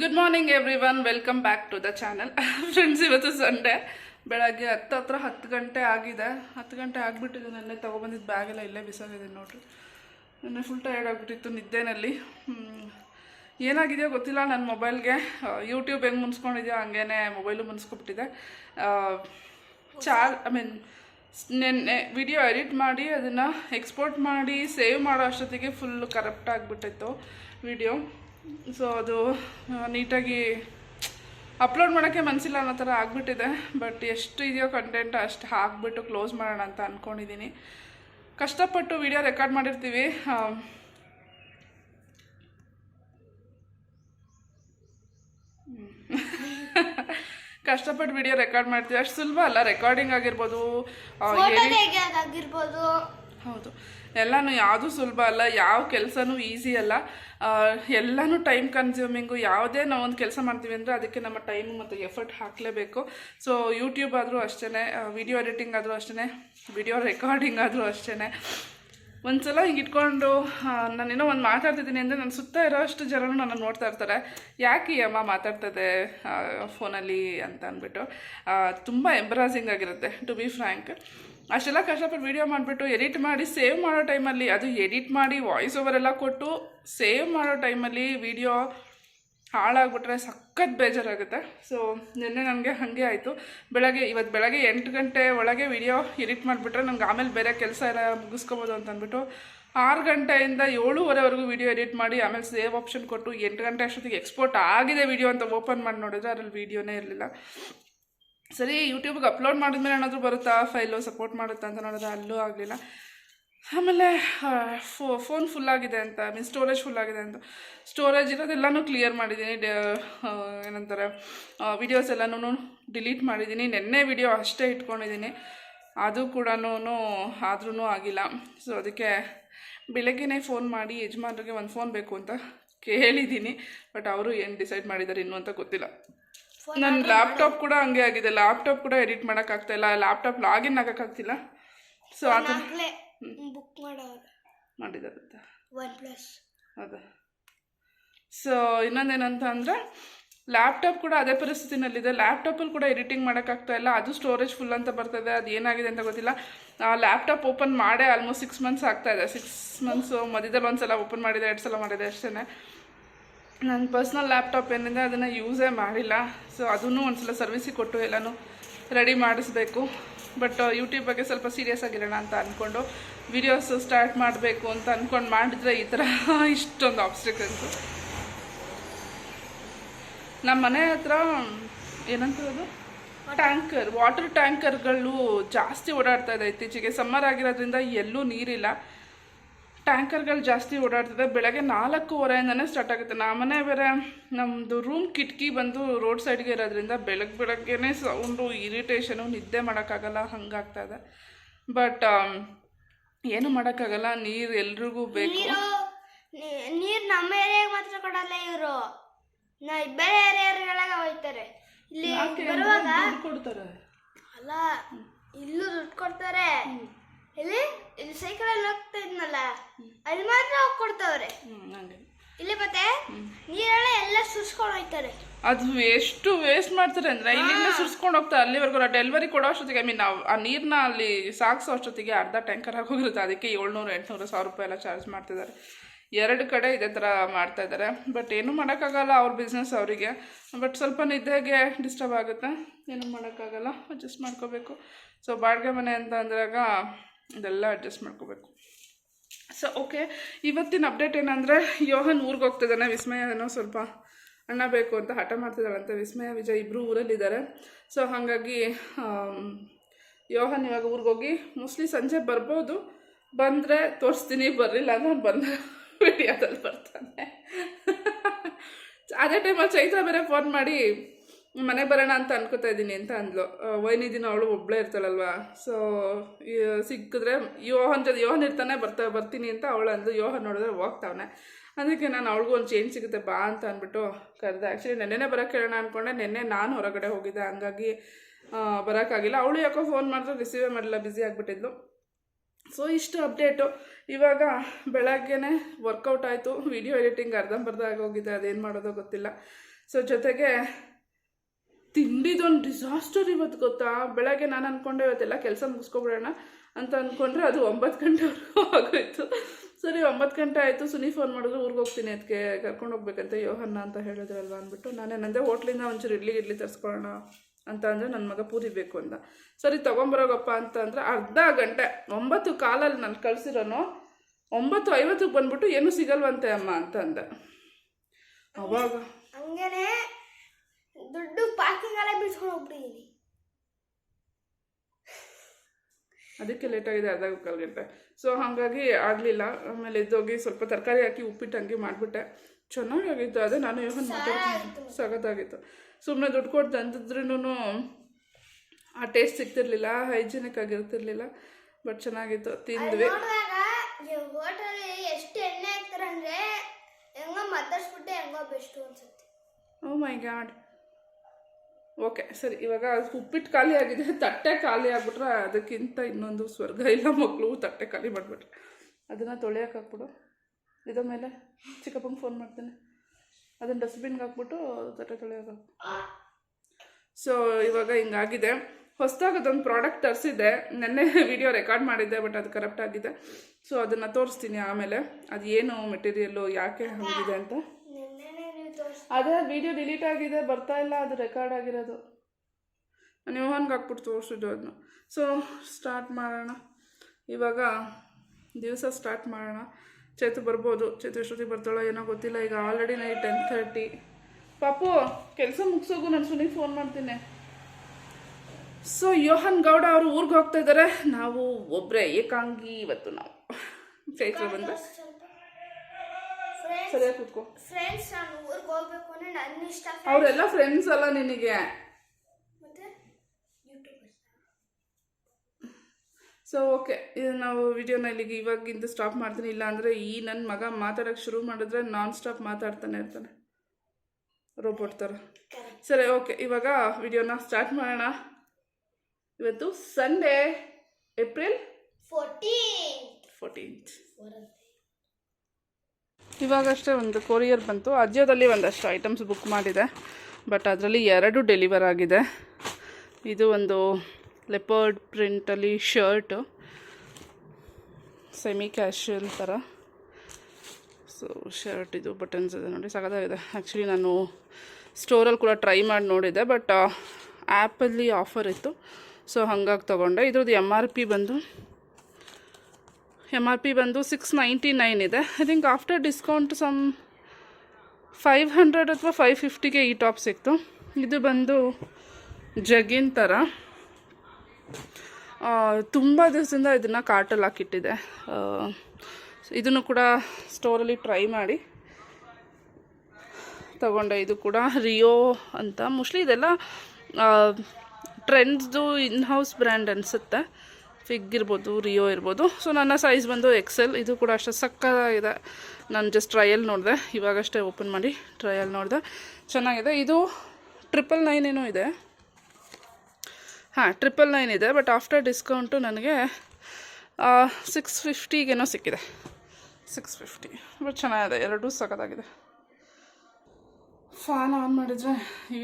Good morning everyone welcome back to the channel friends ಇವತ್ತು Sunday ಬೆಳಗ್ಗೆ ಹತ್ತು ಹತ್ರ ಹತ್ತು ಗಂಟೆ ಆಗಿದೆ. ಹತ್ತು ಗಂಟೆ ಆಗಿಬಿಟ್ಟಿದೆ. ನೆನ್ನೆ ತೊಗೊಬಂದಿದ್ದು ಬ್ಯಾಗೆಲ್ಲ ಇಲ್ಲೇ ಬಿಸಾಗಿದೆ ನೋಡ್ರಿ. ನೆನ್ನೆ ಫುಲ್ ಟೈರ್ಡ್ ಆಗಿಬಿಟ್ಟಿತ್ತು ನಿದ್ದೆನಲ್ಲಿ. ಏನಾಗಿದೆಯೋ ಗೊತ್ತಿಲ್ಲ ನನ್ನ ಮೊಬೈಲ್ಗೆ. ಯೂಟ್ಯೂಬ್ ಹೆಂಗೆ ಮುನ್ಸ್ಕೊಂಡಿದೆಯೋ ಹಂಗೇ ಮೊಬೈಲು ಮುನ್ಸ್ಕೊಬಿಟ್ಟಿದೆ. ಚಾರ್ ಐ ಮೀನ್ ನೆನ್ನೆ ವಿಡಿಯೋ ಎಡಿಟ್ ಮಾಡಿ, ಅದನ್ನು ಎಕ್ಸ್ಪೋರ್ಟ್ ಮಾಡಿ ಸೇವ್ ಮಾಡೋ ಅಷ್ಟೊತ್ತಿಗೆ ಫುಲ್ ಕರಪ್ಟ್ ಆಗಿಬಿಟ್ಟಿತ್ತು ವಿಡಿಯೋ ಸೊ ಅದು ನೀಟಾಗಿ ಅಪ್ಲೋಡ್ ಮಾಡೋಕ್ಕೆ ಮನಸ್ಸಿಲ್ಲ ಅನ್ನೋ ಥರ ಆಗಿಬಿಟ್ಟಿದೆ. ಬಟ್ ಎಷ್ಟು ಇದೆಯೋ ಕಂಟೆಂಟ್ ಅಷ್ಟು ಹಾಕ್ಬಿಟ್ಟು ಕ್ಲೋಸ್ ಮಾಡೋಣ ಅಂತ ಅಂದ್ಕೊಂಡಿದ್ದೀನಿ ಕಷ್ಟಪಟ್ಟು ವಿಡಿಯೋ ರೆಕಾರ್ಡ್ ಮಾಡಿರ್ತೀವಿ. ಕಷ್ಟಪಟ್ಟು ವಿಡಿಯೋ ರೆಕಾರ್ಡ್ ಮಾಡ್ತೀವಿ. ಅಷ್ಟು ಸುಲಭ ಅಲ್ಲ ರೆಕಾರ್ಡಿಂಗ್ ಆಗಿರ್ಬೋದು ಹೌದು. ಎಲ್ಲನೂ ಯಾವುದೂ ಸುಲಭ ಅಲ್ಲ, ಯಾವ ಕೆಲಸನೂ ಈಸಿ ಅಲ್ಲ. ಎಲ್ಲನೂ ಟೈಮ್ ಕನ್ಸ್ಯೂಮಿಂಗು ಯಾವುದೇ ನಾವು ಒಂದು ಕೆಲಸ ಮಾಡ್ತೀವಿ ಅಂದರೆ ಅದಕ್ಕೆ ನಮ್ಮ ಟೈಮು ಮತ್ತು ಎಫರ್ಟ್ ಹಾಕಲೇಬೇಕು. ಸೊ ಯೂಟ್ಯೂಬ್ ಆದರೂ ಅಷ್ಟೇ ವಿಡಿಯೋ ಎಡಿಟಿಂಗ್ ಆದರೂ ಅಷ್ಟೇ ವಿಡಿಯೋ ರೆಕಾರ್ಡಿಂಗ್ ಆದರೂ ಅಷ್ಟೇ ಒಂದ್ಸಲ ಹಿಂಗೆ ಇಟ್ಕೊಂಡು ನಾನೇನೋ ಒಂದು ಮಾತಾಡ್ತಿದ್ದೀನಿ ಅಂದರೆ ನನ್ನ ಸುತ್ತ ಇರೋಷ್ಟು ಜನರು ನನ್ನ ನೋಡ್ತಾ ಇರ್ತಾರೆ. ಯಾಕೆ ಈ ಅಮ್ಮ ಮಾತಾಡ್ತದೆ ಫೋನಲ್ಲಿ ಅಂತ ಅಂದ್ಬಿಟ್ಟು. ತುಂಬ ಎಂಬ್ರಾಸಿಂಗ್ ಆಗಿರುತ್ತೆ ಟು ಬಿ ಫ್ರ್ಯಾಂಕ್ ಅಷ್ಟೆಲ್ಲ ಕಷ್ಟಪಟ್ಟು ವೀಡಿಯೋ ಮಾಡಿಬಿಟ್ಟು ಎಡಿಟ್ ಮಾಡಿ ಸೇವ್ ಮಾಡೋ ಟೈಮಲ್ಲಿ ಅದು ಎಡಿಟ್ ಮಾಡಿ ವಾಯ್ಸ್ ಓವರ್ ಎಲ್ಲ ಕೊಟ್ಟು ಸೇವ್ ಮಾಡೋ ಟೈಮಲ್ಲಿ ವಿಡಿಯೋ ಹಾಳಾಗ್ಬಿಟ್ರೆ ಸಖತ್ ಬೇಜಾರಾಗುತ್ತೆ. ಸೊ ನಿನ್ನೆ ನನಗೆ ಹಾಗೆ ಆಯಿತು. ಬೆಳಗ್ಗೆ ಇವತ್ತು ಬೆಳಗ್ಗೆ ಎಂಟು ಗಂಟೆ ಒಳಗೆ ವಿಡಿಯೋ ಎಡಿಟ್ ಮಾಡಿಬಿಟ್ರೆ ನಂಗೆ ಆಮೇಲೆ ಬೇರೆ ಕೆಲಸ ಎಲ್ಲ ಮುಗಿಸ್ಕೊಬೋದು ಅಂತ ಅಂದ್ಬಿಟ್ಟು ಆರು ಗಂಟೆಯಿಂದ ಏಳುವರೆವರೆಗೂ ವಿಡಿಯೋ ಎಡಿಟ್ ಮಾಡಿ ಆಮೇಲೆ ಸೇವ್ ಆಪ್ಷನ್ ಕೊಟ್ಟು ಎಂಟು ಗಂಟೆ ಅಷ್ಟೊತ್ತಿಗೆ ಎಕ್ಸ್ಪೋರ್ಟ್ ಆಗಿದೆ ವಿಡಿಯೋ ಅಂತ ಓಪನ್ ಮಾಡಿ ನೋಡಿದ್ರೆ ಅದರಲ್ಲಿ ವೀಡಿಯೋನೇ ಇರಲಿಲ್ಲ. ಸರಿ ಯೂಟ್ಯೂಬ್ಗೆ ಅಪ್ಲೋಡ್ ಮಾಡಿದ್ಮೇಲೆ ಏನಾದರೂ ಬರುತ್ತಾ? ಫೈಲು ಸಪೋರ್ಟ್ ಮಾಡುತ್ತಾ ಅಂತ ನೋಡಿದ್ರೆ ಅಲ್ಲೂ ಆಗಲಿಲ್ಲ. ಆಮೇಲೆ ಫೋ ಫೋನ್ ಆಗಿದೆ ಅಂತ ಮೀನ್ ಸ್ಟೋರೇಜ್ ಫುಲ್ ಆಗಿದೆ ಅಂತ. ಸ್ಟೋರೇಜ್ ಇರೋದೆಲ್ಲನೂ ಕ್ಲಿಯರ್ ಮಾಡಿದ್ದೀನಿ. ಏನಂತಾರೆ ವಿಡಿಯೋಸ್ ಎಲ್ಲನೂ ಡಿಲೀಟ್ ಮಾಡಿದ್ದೀನಿ. ನೆನ್ನೆ ವಿಡಿಯೋ ಅಷ್ಟೇ ಇಟ್ಕೊಂಡಿದ್ದೀನಿ. ಅದು ಕೂಡ ಆದ್ರೂ ಆಗಿಲ್ಲ. ಸೊ ಅದಕ್ಕೆ ಬೆಳಗ್ಗೆನೇ ಫೋನ್ ಮಾಡಿ, ಯಜಮಾನ್ರಿಗೆ ಒಂದು ಫೋನ್ ಬೇಕು ಅಂತ ಕೇಳಿದ್ದೀನಿ. ಬಟ್ ಅವರು ಏನು ಡಿಸೈಡ್ ಮಾಡಿದ್ದಾರೆ ಇನ್ನೂ ಅಂತ ಗೊತ್ತಿಲ್ಲ. ನನ್ನ ಲ್ಯಾಪ್ಟಾಪ್ ಕೂಡ ಹಂಗೆ ಆಗಿದೆ. ಲ್ಯಾಪ್ಟಾಪ್ ಕೂಡ ಎಡಿಟ್ ಮಾಡೋಕ್ಕಾಗ್ತಾ ಇಲ್ಲ. ಲ್ಯಾಪ್ಟಾಪ್ ಲಾಗಿನ್ ಆಗೋಕ್ಕಾಗ್ತಿಲ್ಲ ಸೊ ಆ ಥರ ಬುಕ್ ಮಾಡೋರು ಮಾಡಿದಾರಂತ. ಒನ್ ಪ್ಲಸ್ ಅದೇ. ಸೊ ಇನ್ನೊಂದೇನಂತ ಅಂದರೆ ಲ್ಯಾಪ್ಟಾಪ್ ಕೂಡ ಅದೇ ಪರಿಸ್ಥಿತಿನಲ್ಲಿದೆ. ಲ್ಯಾಪ್ಟಾಪಲ್ಲಿ ಕೂಡ ಎಡಿಟಿಂಗ್ ಮಾಡೋಕ್ಕಾಗ್ತಾ ಇಲ್ಲ. ಅದು ಸ್ಟೋರೇಜ್ ಫುಲ್ ಅಂತ ಬರ್ತದೆ. ಅದು ಏನಾಗಿದೆ ಅಂತ ಗೊತ್ತಿಲ್ಲ. ಲ್ಯಾಪ್ಟಾಪ್ ಓಪನ್ ಮಾಡೇ ಆಲ್ಮೋಸ್ಟ್ ಸಿಕ್ಸ್ ಮಂತ್ಸ್ ಆಗ್ತಾಯಿದೆ ಇದೆ. ಸಿಕ್ಸ್ ಮಂತ್ಸು ಮಧ್ಯದಲ್ಲಿ ಒಂದು ಸಲ ಓಪನ್ ಮಾಡಿದೆ ಎರಡು ಸಲ ಮಾಡಿದೆ ಅಷ್ಟೇ ನನ್ನ ಪರ್ಸ್ನಲ್ ಲ್ಯಾಪ್ಟಾಪ್ ಏನಿದೆ ಅದನ್ನು ಯೂಸೇ ಮಾಡಿಲ್ಲ. ಸೊ ಅದನ್ನು ಒಂದು ಸಲ ಸರ್ವಿಸಿಗೆ ಕೊಟ್ಟು ಎಲ್ಲನೂ ರೆಡಿ ಮಾಡಿಸ್ಬೇಕು. ಬಟ್ ಯೂಟ್ಯೂಬ್ ಬಗ್ಗೆ ಸ್ವಲ್ಪ ಸೀರಿಯಸ್ ಆಗಿರೋಣ ಅಂತ ಅಂದ್ಕೊಂಡು ವಿಡಿಯೋಸ್ ಸ್ಟಾರ್ಟ್ ಮಾಡಬೇಕು ಅಂತ ಅಂದ್ಕೊಂಡು ಮಾಡಿದ್ರೆ ಈ ಥರ ಇಷ್ಟೊಂದು ಆಬ್ಸ್ಟಿಕಲ್ಸು ನಮ್ಮ ಮನೆ ಹತ್ರ ಏನಂತದ್ದು ಟ್ಯಾಂಕರ್ ವಾಟರ್ ಟ್ಯಾಂಕರ್ಗಳು ಜಾಸ್ತಿ ಓಡಾಡ್ತಾ ಇದೆ ಇತ್ತೀಚೆಗೆ. ಸಮ್ಮರ್ ಆಗಿರೋದ್ರಿಂದ ಎಲ್ಲೂ ನೀರಿಲ್ಲ. ಟ್ಯಾಂಕರ್ಗಳು ಜಾಸ್ತಿ ಓಡಾಡ್ತದೆ. ಬೆಳಗ್ಗೆ ನಾಲ್ಕೂವರೆಯಿಂದನೇ ಸ್ಟಾರ್ಟ್ ಆಗುತ್ತೆ. ನಾ ಮನೆ ಬೇರೆ ನಮ್ಮದು ರೂಮ್ ಕಿಟಕಿ ಬಂದು ರೋಡ್ ಸೈಡ್ಗೆ ಇರೋದ್ರಿಂದ ಬೆಳಗ್ಗೆ ಬೆಳಗ್ಗೆನೇ ಸೌಂಡು ಇರಿಟೇಷನು ನಿದ್ದೆ ಮಾಡೋಕ್ಕಾಗಲ್ಲ ಹಂಗಾಗ್ತಾ ಇದೆ. ಬಟ್ ಏನು ಮಾಡೋಕ್ಕಾಗಲ್ಲ. ನೀರು ಎಲ್ರಿಗೂ ಬೇಕು. ನೀರು ನಮ್ಮ ಏರಿಯಾಗೆ ಮಾತ್ರ ಕೊಡಲ್ಲ ಇವರು. ಬೇರೆ ಏರಿಯಾಗಳಿಗೆಲ್ಲ ಹೋಯ್ತಾರೆ ಇಲ್ಲಿ ಬರುವಾಗ ಕೊಡ್ತಾರೆ. ಅಲ್ಲ ಇಲ್ಲೂ ದುಡ್ಡು ಕೊಡ್ತಾರೆ. ಇಲ್ಲಿ ಇಲ್ಲಿ ಸೈಕಲ್ ಅಲ್ಲಿ ಹೋಗ್ತಾ ಇದ್ನಲ್ಲ ಅಲ್ಲಿ ಮಾತ್ರ ಹೋಗಿ ಕೊಡ್ತಾವ್ರೆ. ಇಲ್ಲಿ ಮತ್ತೆ ನೀರೆಲ್ಲ ಎಲ್ಲ ಸುರ್ಸ್ಕೊಂಡು ಹೋಗ್ತಾರೆ ಅದು ಎಷ್ಟು ವೇಸ್ಟ್ ಮಾಡ್ತಾರೆ ಅಂದ್ರೆ ಇಲ್ಲಿಂದ ಸುರಿಸ್ಕೊಂಡು ಹೋಗ್ತಾರೆ ಅಲ್ಲಿವರೆಗೂ ಡೆಲಿವರಿ ಕೊಡೋ ಅಷ್ಟೊತ್ತಿಗೆ ಐ ಮೀನ್ ಆ ನೀರನ್ನ ಅಲ್ಲಿ ಸಾಗಿಸೋ ಅಷ್ಟೊತ್ತಿಗೆ ಅರ್ಧ ಟ್ಯಾಂಕರ್ ಆಗೋಗಿರುತ್ತೆ ಅದಕ್ಕೆ ಏಳ್ನೂರು ಎಂಟುನೂರು ಸಾವಿರ ರೂಪಾಯಿ ಎಲ್ಲ ಚಾರ್ಜ್ ಮಾಡ್ತಿದ್ದಾರೆ. ಎರಡು ಕಡೆ ಇದೇ ಥರ ಮಾಡ್ತಾ ಇದ್ದಾರೆ. ಬಟ್ ಏನೂ ಮಾಡೋಕ್ಕಾಗಲ್ಲ ಅವ್ರ ಬಿಸ್ನೆಸ್ ಅವರಿಗೆ. ಬಟ್ ಸ್ವಲ್ಪ ನಿದ್ದೆಗೆ ಡಿಸ್ಟರ್ಬ್ ಆಗುತ್ತೆ. ಏನೂ ಮಾಡೋಕ್ಕಾಗಲ್ಲ ಅಡ್ಜಸ್ಟ್ ಮಾಡ್ಕೋಬೇಕು. ಸೊ ಬಾಡಿಗೆ ಮನೆ ಅಂತ ಅಂದಾಗ ಇದೆಲ್ಲ ಅಡ್ಜಸ್ಟ್ ಮಾಡ್ಕೋಬೇಕು. ಸೊ ಓಕೆ ಇವತ್ತಿನ ಅಪ್ಡೇಟ್ ಏನಂದರೆ, ಯೋಹನ್ ಊರಿಗೆ ಹೋಗ್ತಿದ್ದಾನೆ ವಿಸ್ಮಯ ಏನೋ ಸ್ವಲ್ಪ ಅಣ್ಣ ಬೇಕು ಅಂತ ಹಠ ಮಾಡ್ತಿದ್ದಾಳಂತೆ ವಿಸ್ಮಯ, ವಿಜಯ್ ಇಬ್ಬರು ಊರಲ್ಲಿದ್ದಾರೆ. ಸೊ ಹಾಗಾಗಿ ಯೋಹನ್ ಇವಾಗ ಊರಿಗೆ ಹೋಗಿ ಮೋಸ್ಟ್ಲಿ ಸಂಜೆ ಬರ್ಬೋದು. ಬಂದರೆ ತೋರಿಸ್ತೀನಿ, ಬರಲಿಲ್ಲ ಅಂದ್ರೆ ಅವ್ನು ಬಂದ ವಿಡಿಯೋದಲ್ಲಿ ಬರ್ತಾನೆ. ಅದೇ ಟೈಮಲ್ಲಿ ಚೈತ್ರ ಬೇರೆ ಫೋನ್ ಮಾಡಿ ಮನೆಗೆ ಬರೋಣ ಅಂತ ಅನ್ಕೋತಾ ಇದ್ದೀನಿ ಅಂತ ಅಂದ್ಲು. ವೈನಿ ದಿನ ಅವಳು ಒಬ್ಬಳೇ ಇರ್ತಾಳಲ್ವಾ? ಸೊ ಸಿಕ್ಕಿದ್ರೆ ಯೋಹನ್ ಜೊತೆ, ಯೋಹನ್ ಇರ್ತಾನೆ, ಬರ್ತಾ, ಬರ್ತೀನಿ ಅಂತ ಅವಳು ಅಂದ್ಲು. ಯೋಹನ್ ನೋಡಿದ್ರೆ ಹೋಗ್ತಾವನೆ. ಅದಕ್ಕೆ ನಾನು ಅವಳಿಗೂ ಒಂದು ಚೇಂಜ್ ಸಿಗುತ್ತೆ, ಬಾ ಅಂತ ಅಂದ್ಬಿಟ್ಟು ಕರೆದೆ. ಆ್ಯಕ್ಚುಲಿ ನೆನ್ನೆನೇ ಬರೋಕ್ಕೆ ಹೇಳೋಣ ಅಂದ್ಕೊಂಡೆ ನೆನ್ನೆ ನಾನು ಹೊರಗಡೆ ಹೋಗಿದ್ದೆ. ಹಂಗಾಗಿ ಬರೋಕ್ಕಾಗಿಲ್ಲ. ಅವಳು ಯಾಕೋ ಫೋನ್ ಮಾಡಿದ್ರು ರಿಸೀವೇ ಮಾಡಲಿಲ್ಲ ಬ್ಯುಸಿ ಆಗಿಬಿಟ್ಟಿದ್ಲು. ಸೊ ಇಷ್ಟು ಅಪ್ಡೇಟು ಇವಾಗ ಬೆಳಗ್ಗೆನೇ ವರ್ಕೌಟ್ ಆಯಿತು. ವಿಡಿಯೋ ಎಡಿಟಿಂಗ್ ಅರ್ಧಂಬರ್ಧ ಆಗೋಗಿದೆ. ಅದೇನು ಮಾಡೋದೋ ಗೊತ್ತಿಲ್ಲ. ಸೊ ಜೊತೆಗೆ ತಿಂಡಿದೊಂದು ಡಿಸಾಸ್ಟರ್ ಇವತ್ತು ಗೊತ್ತಾ? ಬೆಳಗ್ಗೆ ನಾನು ಅನ್ಕೊಂಡೆ ಇವತ್ತೆಲ್ಲ ಕೆಲಸ ಮುಗಿಸ್ಕೊಬಿಡೋಣ ಅಂತ ಅಂದ್ಕೊಂಡ್ರೆ ಅದು ಒಂಬತ್ತು ಗಂಟೆವರೆಗೂ ಆಗೋಯ್ತು. ಸರಿ, ಒಂಬತ್ತು ಗಂಟೆ ಆಯಿತು. ಸುನಿ ಫೋನ್ ಮಾಡಿದ್ರು, ಊರಿಗೆ ಹೋಗ್ತೀನಿ ಅದಕ್ಕೆ ಕರ್ಕೊಂಡು ಹೋಗ್ಬೇಕಂತೆ ಯೋಹನ್ನ ಅಂತ ಹೇಳಿದ್ರಲ್ವ ಅಂದ್ಬಿಟ್ಟು ನಾನೇನಂದೆ ಹೋಟ್ಲಿಂದ ಒಂಚೂರು ಇಡ್ಲಿ ಇಡ್ಲಿ ತರಿಸ್ಕೊಳ್ಳೋಣ ಅಂತ ಅಂದರೆ ನನ್ನ ಮಗ ಪೂರಿ ಬೇಕು ಅಂದ. ಸರಿ, ತೊಗೊಂಬರೋಗಪ್ಪ ಅಂತ ಅಂದರೆ ಅರ್ಧ ಗಂಟೆ, ಒಂಬತ್ತು ಕಾಲಲ್ಲಿ ನಾನು ಕಳಿಸಿರೋನು, ಒಂಬತ್ತು ಐವತ್ತಕ್ಕೆ ಬಂದ್ಬಿಟ್ಟು ಏನೂ ಸಿಗಲ್ವಂತೆ ಅಮ್ಮ ಅಂತ ಅಂದೆ. ಅವಾಗ ದುಡ್ಡು ಪಾರ್ಕಿಂಗ್ ಅಲ್ಲಿ ಬಿಡ್ಸ್ಕೊಂಡು ಹೋಗ್ಬಿಟ್ಟಿದ್ದೀನಿ ಅದಕ್ಕೆ ಲೇಟಾಗಿದೆ ಅರ್ಧ ಕಾಲು ಗಂಟೆ. ಸೊ ಹಾಗಾಗಿ ಆಗಲಿಲ್ಲ. ಆಮೇಲೆ ಎದ್ದೋಗಿ ಸ್ವಲ್ಪ ತರಕಾರಿ ಹಾಕಿ ಉಪ್ಪಿಟ್ಟು ಹಂಗೆ ಮಾಡಿಬಿಟ್ಟೆ. ಚೆನ್ನಾಗಾಗಿತ್ತು ಅದೇ ನಾನು ಯೋಹನ್ ಮಾತಾಡ್ತೀನಿ ಸಖತ್ತಾಗಿತ್ತು ಸುಮ್ಮನೆ ದುಡ್ಡು ಕೊಟ್ಟು ತಂದಿದ್ರೂ ಆ ಟೇಸ್ಟ್ ಸಿಗ್ತಿರ್ಲಿಲ್ಲ ಹೈಜಿನಿಕ್ ಆಗಿರ್ತಿರ್ಲಿಲ್ಲ ಬಟ್ ಚೆನ್ನಾಗಿತ್ತು. ತಿಂದ್ವಿ. ಎಷ್ಟು ಎಣ್ಣೆ ಹಾಕ್ತಾರೆ ಅಂದ್ರೆ ಹೆಂಗೋ ಹೆಂಗೋ ಬೆಸ್ಟ್ ಅನ್ಸುತ್ತೆ. ಓ ಮೈ ಗಾಡ್ ಓಕೆ, ಸರಿ, ಇವಾಗ ಉಪ್ಪಿಟ್ಟು ಖಾಲಿ ಆಗಿದೆ, ತಟ್ಟೆ ಖಾಲಿ ಆಗ್ಬಿಟ್ರೆ ಅದಕ್ಕಿಂತ ಇನ್ನೊಂದು ಸ್ವರ್ಗ ಇಲ್ಲ ಮಕ್ಕಳು ತಟ್ಟೆ ಖಾಲಿ ಮಾಡಿಬಿಟ್ರೆ. ಅದನ್ನು ತೊಳೆಯೋಕೆ ಹಾಕ್ಬಿಡು. ಮೇಲೆ ಚಿಕ್ಕಪ್ಪಂಗೆ ಫೋನ್ ಮಾಡ್ತೇನೆ. ಅದನ್ನು ಡಸ್ಟ್ಬಿನ್ಗೆ ಹಾಕ್ಬಿಟ್ಟು ತಟ್ಟೆ ತೊಳೆಯೋಕೆ ಸೊ ಇವಾಗ ಹಿಂಗಾಗಿದೆ. ಹೊಸದಾಗಿ ಅದೊಂದು ಪ್ರಾಡಕ್ಟ್ ತರಿಸಿದೆ ನೆನ್ನೆ ವಿಡಿಯೋ ರೆಕಾರ್ಡ್ ಮಾಡಿದ್ದೆ ಬಟ್ ಅದು ಕರೆಕ್ಟ್ ಆಗಿದೆ. ಸೊ ಅದನ್ನು ತೋರಿಸ್ತೀನಿ ಆಮೇಲೆ. ಅದು ಏನು ಮೆಟೀರಿಯಲ್ಲು ಯಾಕೆ ಹಂಗಿದೆ ಅಂತ. ಅದೇ ವಿಡಿಯೋ ಡಿಲೀಟ್ ಆಗಿದೆ ಬರ್ತಾ ಇಲ್ಲ ಅದು ರೆಕಾರ್ಡ್ ಆಗಿರೋದು. ನೀವು ಯೋಹನ್ಗೆ ಹಾಕ್ಬಿಟ್ಟು ತೋರಿಸಿದ್ದು ಅದನ್ನ ಸೊ ಸ್ಟಾರ್ಟ್ ಮಾಡೋಣ. ಇವಾಗ ದಿವಸ ಸ್ಟಾರ್ಟ್ ಮಾಡೋಣ. ಚೇತು ಬರ್ಬೋದು. ಚೇತು ಎಷ್ಟೊತ್ತಿಗೆ ಬರ್ತಾಳೋ ಏನೋ ಗೊತ್ತಿಲ್ಲ. ಈಗ ಆಲ್ರೆಡಿ ನೈಟ್ ಟೆನ್ ಥರ್ಟಿ ಪಾಪು ಕೆಲಸ ಮುಗಿಸೋಗು ನಾನು ಸುನಿಗೆ ಫೋನ್ ಮಾಡ್ತೀನಿ. ಸೊ ಯೋಹನ್ ಗೌಡ ಅವರು ಊರಿಗೆ ಹೋಗ್ತಾ ಇದ್ದಾರೆ ನಾವು ಒಬ್ಬರೇ ಏಕಾಂಗಿ ಇವತ್ತು ನಾವು. ಚೈತ್ರ ಬಂದ ಸರಿಯಾಗಿ ಕೂತ್ಕೋ. ಫ್ರೆಂಡ್ಸ್ ನಾನು ಊರಿಗೆ ಹೋಗ್ಬೇಕು ಅಂದ್ರೆ ನನ್ನ ಇಷ್ಟ ಅವರೆಲ್ಲ ಫ್ರೆಂಡ್ಸ್ ಅಲ್ಲ ನಿನಗೆ. ಸೊ ಓಕೆ ಇದು ನಾವು ವಿಡಿಯೋನ ಇಲ್ಲಿಗೆ ಇವಾಗಿಂದ ಸ್ಟಾಪ್ ಮಾಡ್ತೀನಿ. ಇಲ್ಲ ಅಂದರೆ ಈ ನನ್ನ ಮಗ ಮಾತಾಡೋಕ್ಕೆ ಶುರು ಮಾಡಿದ್ರೆ ನಾನ್ ಸ್ಟಾಪ್ ಮಾತಾಡ್ತಾನೆ ಇರ್ತಾನೆ. ರೋಬೋಟ್ ಥರ ಸರಿ ಓಕೆ ಇವಾಗ ವಿಡಿಯೋನ ಸ್ಟಾರ್ಟ್ ಮಾಡೋಣ. ಇವತ್ತು ಸಂಡೇ ಏಪ್ರಿಲ್ ಫೋರ್ಟೀನ್ ಫೋರ್ಟೀನ್ತ್ ಇವಾಗಷ್ಟೇ ಒಂದು ಕೊರಿಯರ್ ಬಂತು. ಅಜ್ಯೋದಲ್ಲಿ ಒಂದಷ್ಟು ಐಟಮ್ಸ್ ಬುಕ್ ಮಾಡಿದೆ. ಬಟ್ ಅದರಲ್ಲಿ ಎರಡು ಡೆಲಿವರ್ ಆಗಿದೆ. ಇದು ಒಂದು ಲೆಪರ್ಡ್ ಪ್ರಿಂಟಲ್ಲಿ ಶರ್ಟು ಸೆಮಿ ಕ್ಯಾಶುಯಲ್ ಥರ ಸೊ ಶರ್ಟ್ ಇದು ಬಟನ್ಸ್ ಇದೆ ನೋಡಿ ಸಗದಾಗಿದೆ. ಆ್ಯಕ್ಚುಲಿ ನಾನು ಸ್ಟೋರಲ್ಲಿ ಕೂಡ ಟ್ರೈ ಮಾಡಿ ನೋಡಿದ್ದೆ ಬಟ್ ಆ್ಯಪಲ್ಲಿ ಆಫರ್ ಇತ್ತು. ಸೊ ಹಾಗಾಗಿ ತೊಗೊಂಡೆ. ಇದ್ರದ್ದು ಎಂ ಆರ್ ಪಿ ಬಂದು ಎಂ ಆರ್ ಪಿ ಬಂದು ಸಿಕ್ಸ್ ನೈಂಟಿ ನೈನ್ ಇದೆ. I think after discount some five hundred ಅಥವಾ ಫೈವ್ ಫಿಫ್ಟಿಗೆ ಈ ಟಾಪ್ ಸಿಕ್ತು. ಇದು ಬಂದು ಜಗಿನ್ ಥರ ತುಂಬ ದಿವಸದಿಂದ ಇದನ್ನು ಕಾರ್ಟಲ್ಲಿ ಹಾಕಿಟ್ಟಿದೆ. ಇದನ್ನು ಕೂಡ ಸ್ಟೋರಲ್ಲಿ ಟ್ರೈ ಮಾಡಿ. ತಗೊಂಡೆ. ಇದು ಕೂಡ ರಿಯೋ ಅಂತ. ಮೋಸ್ಟ್ಲಿ ಇದೆಲ್ಲ ಟ್ರೆಂಡ್ಸ್ದು ಇನ್ ಹೌಸ್ ಬ್ರ್ಯಾಂಡ್ ಅನಿಸುತ್ತೆ. ಫಿಗ್ ಇರ್ಬೋದು ರಿಯೋ ಇರ್ಬೋದು. ಸೊ ನನ್ನ ಸೈಜ್ ಬಂದು ಎಕ್ಸೆಲ್ ಇದು ಕೂಡ ಅಷ್ಟೇ ಸಕ್ಕದಾಗಿದೆ ನಾನು ಜಸ್ಟ್ ಟ್ರಯಲ್ ನೋಡಿದೆ. ಇವಾಗಷ್ಟೇ ಓಪನ್ ಮಾಡಿ ಟ್ರಯಲ್ ನೋಡಿದೆ. ಚೆನ್ನಾಗಿದೆ. ಇದು ಟ್ರಿಪಲ್ ನೈನ್ ಏನೋ ಇದೆ. ಹಾಂ ಟ್ರಿಪಲ್ ನೈನ್ ಇದೆ. ಬಟ್ ಆಫ್ಟರ್ ಡಿಸ್ಕೌಂಟು ನನಗೆ ಸಿಕ್ಸ್ ಫಿಫ್ಟಿಗೇನೋ ಸಿಕ್ಕಿದೆ. ಸಿಕ್ಸ್ ಫಿಫ್ಟಿ ಬಟ್ ಚೆನ್ನಾಗಿದೆ. ಎರಡೂ ಸಖತ್ತಾಗಿದೆ. ಫ್ಯಾನ್ ಆನ್ ಮಾಡಿದರೆ